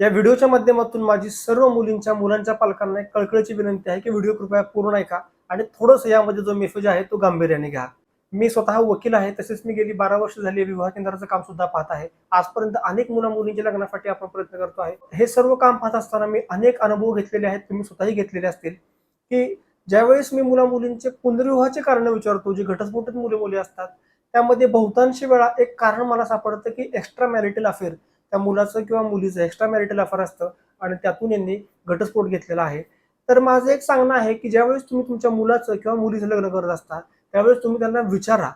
या व्हिडिओच्या माध्यमातून माझी सर्व मुलींच्या मुलांच्या पालकांना एक कळकळीची विनंती आहे की व्हिडिओ कृपया पूर्ण ऐका आणि थोडंसं यामध्ये जो मेसेज आहे तो गांभीर्याने घ्या. मी स्वतः वकील आहे तसेच मी गेली बारा वर्ष झाली विवाह केंद्राचं काम सुद्धा पाहत आहे. आजपर्यंत अनेक मुला मुलींच्या लग्नासाठी आपण प्रयत्न करतो आहे. हे सर्व काम पाहत असताना मी अनेक अनुभव घेतलेले आहेत तुम्ही स्वतःही घेतलेले असतील. की ज्यावेळेस मी मुला मुलींचे पुनर्विवाहाचे कारण विचारतो जे घटस्फोटित मुले मुली असतात त्यामध्ये बहुतांशी वेळा एक कारण मला सापडतं की एक्स्ट्रा मॅरिटल अफेअर त्या मुलाचं किंवा मुलीचं एक्स्ट्रा मॅरिटल अफेअर असतं आणि त्यातून यांनी घटस्फोट घेतलेला आहे. तर माझं एक सांगणं आहे की ज्यावेळेस तुम्ही तुमच्या मुलाचं किंवा मुलीचं लग्न करत असता त्यावेळेस तुम्ही त्यांना विचारा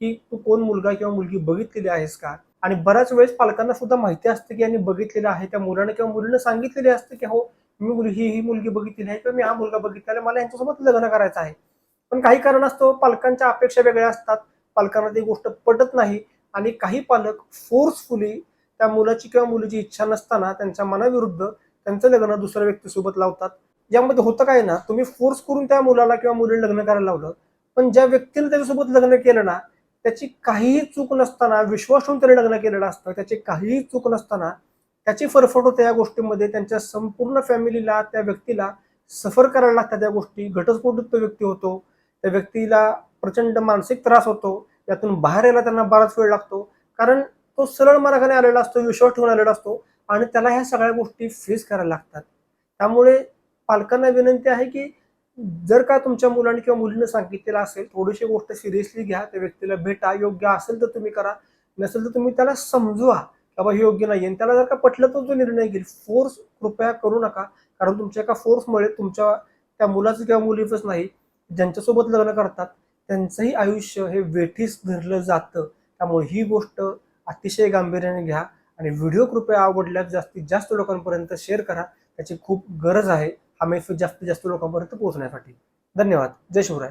की तू कोण मुलगा किंवा मुलगी बघितलेली आहेस का? आणि बऱ्याच वेळेस पालकांना सुद्धा माहिती असते की यांनी बघितलेलं आहे त्या मुलानं किंवा मुलीनं सांगितलेले असते की हो मी मुलगी ही ही मुलगी बघितलेली आहे किंवा मी हा मुलगा बघितलेला आहे, मला यांच्यासोबत लग्न करायचं आहे. पण काही कारण असतो पालकांच्या अपेक्षा वेगळ्या असतात पालकांना ती गोष्ट पटत नाही आणि काही पालक फोर्सफुली त्या मुलाची किंवा मुलीची इच्छा नसताना त्यांच्या मनाविरुद्ध त्यांचं लग्न दुसऱ्या व्यक्तीसोबत लावतात. यामध्ये होतं काय ना तुम्ही फोर्स करून त्या मुलाला किंवा मुलीला लग्न करायला लावलं पण ज्या व्यक्तीने त्याच्यासोबत लग्न केलं ना त्याची काहीही चूक नसताना विश्वास ठेवून त्याने लग्न केलेलं असतं त्याची काहीही चूक नसताना त्याची फरफट होते या गोष्टीमध्ये त्यांच्या संपूर्ण फॅमिलीला त्या व्यक्तीला सफर करायला लागतात त्या गोष्टी घटस्फोटित तो व्यक्ती होतो त्या व्यक्तीला प्रचंड मानसिक त्रास होतो यातून बाहेर यायला त्यांना बराच वेळ लागतो. कारण तो सरळ मार्गाने आलेला असतो विश्वास ठेवून आलेला असतो आणि त्याला ह्या सगळ्या गोष्टी फेस करायला लागतात. त्यामुळे पालकांना विनंती आहे की जर का तुमच्या मुलाने किंवा मुलीनं सांगितलेलं असेल थोडीशी गोष्ट सिरियसली घ्या त्या व्यक्तीला भेटा योग्य असेल तर तुम्ही करा नसेल तर तुम्ही त्याला समजवा की बाबा हे योग्य नाही आणि त्याला जर का पटलं तर जो निर्णय घेईल. फोर्स कृपया करू नका कारण तुमच्या एका फोर्समुळे तुमच्या त्या मुलाचं किंवा मुलीचंच नाही ज्यांच्यासोबत लग्न करतात त्यांचंही आयुष्य हे वेठीस धरलं जातं. त्यामुळे ही गोष्ट अतिशय गांभीर्याने घ्या आणि व्हिडिओ कृपया आवडल्यास जास्तीत जास्त लोकांपर्यंत शेअर करा. त्याची खूप गरज आहे हा मेसेज जास्तीत जास्त लोकांपर्यंत पोहोचण्यासाठी. धन्यवाद. जय शिवराय.